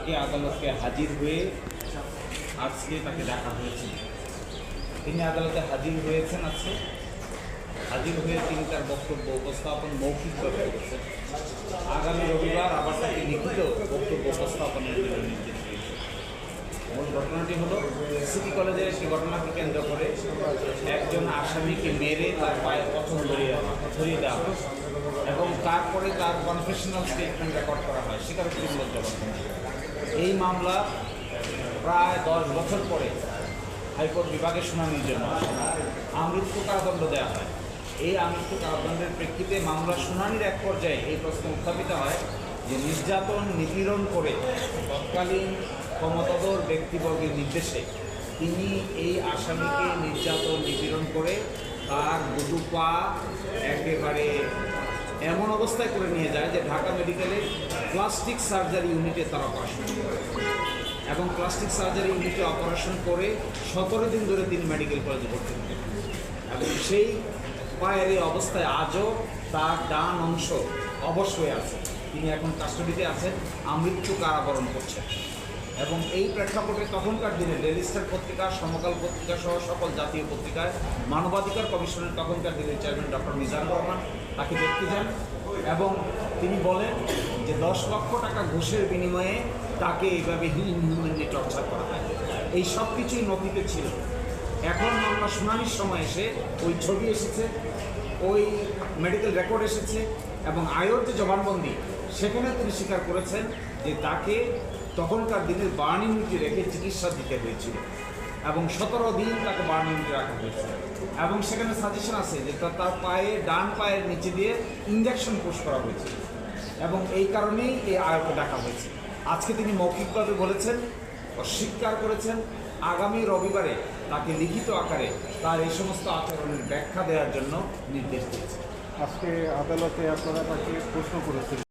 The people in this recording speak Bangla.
তাকে আদালতে হাজির হয়ে আজকে তাকে ডাকা হয়েছে। তিনি আদালতে হাজির হয়েছেন আজকে। হাজির হয়ে তিনি তার বক্তব্য উপস্থাপন মৌখিকভাবে করেছেন। আগামী রবিবার আবার তাকে লিখিত বক্তব্য উপস্থাপনের জন্য নির্দেশ দিয়েছে। মূল ঘটনাটি হলো, সিটি কলেজের একটি ঘটনাকে কেন্দ্র করে একজন আসামিকে মেরে তার পায়ে প্রথম ধরিয়ে ধরিয়ে দেওয়া হয় এবং তারপরে তার কনফেশনাল স্টেটমেন্ট রেকর্ড করা হয় স্বীকারোক্তিমূলক জবানবন্দি এই মামলা প্রায় দশ বছর পরে হাইকোর্ট বিভাগের শুনানির জন্য আমৃত্যু কারাদণ্ড দেওয়া হয়। এই আমৃত্যু কারাদণ্ডের প্রেক্ষিতে মামলা শুনানির এক পর্যায়ে এই প্রশ্ন উত্থাপিত হয় যে নির্যাতন নিপীড়ন করে তৎকালীন ক্ষমতাধর ব্যক্তিবর্গের নির্দেশে তিনি এই আসামিকে নির্যাতন নিপীড়ন করে তার দুটো পা একেবারে এমন অবস্থায় করে নিয়ে যায় যে ঢাকা মেডিকেলে প্লাস্টিক সার্জারি ইউনিটে তারা অপারেশন এবং প্লাস্টিক সার্জারি ইউনিটে অপারেশন করে সতেরো দিন ধরে তিনি মেডিকেল কলেজে ভর্তি হতেন এবং সেই পায়ের এই অবস্থায় আজও তার ডান অংশ অবশ্যই আছে। তিনি এখন কাস্টডিতে আছেন, আমৃত্যু কারাবরণ করছেন। এবং এই প্রেক্ষাপটে তখনকার দিনে ডেলি স্টার পত্রিকা, সমকাল পত্রিকা সহ সকল জাতীয় পত্রিকায় মানবাধিকার কমিশনের তখনকার দিনের চেয়ারম্যান ডক্টর মিজানুর রহমান তাকে দেখতে যান। এবং তিনি বলেন যে দশ লক্ষ টাকা ঘুষের বিনিময়ে তাকে এইভাবে ইনহিউম্যানলি টর্চার করা হয়। এই সব কিছুই নথিতে ছিল। এখন মামলা শুনানির সময় এসে ওই ছবি এসেছে, ওই মেডিকেল রেকর্ড এসেছে এবং আয়োর যে জবানবন্দি, সেখানে তিনি স্বীকার করেছেন যে তাকে তখনকার দিনের বার্ন ইউনিটে রেখে চিকিৎসা দিতে হয়েছিল এবং সতেরো দিন তাকে বার্ন ইউনিটে রাখা হয়েছিল এবং সেখানে সাজেশন আছে যে তার পায়ে, ডান পায়ের নিচে দিয়ে ইঞ্জেকশন পুশ করা হয়েছিল এবং এই কারণেই এই আয়োগকে ডাকা হয়েছে। আজকে তিনি মৌখিকভাবে বলেছেন, অস্বীকার করেছেন, আগামী রবিবারে তাকে লিখিত আকারে তার এই সমস্ত আচরণের ব্যাখ্যা দেওয়ার জন্য নির্দেশ দিয়েছে। আজকে আদালতে আপনারা তাকে প্রশ্ন করেছিলেন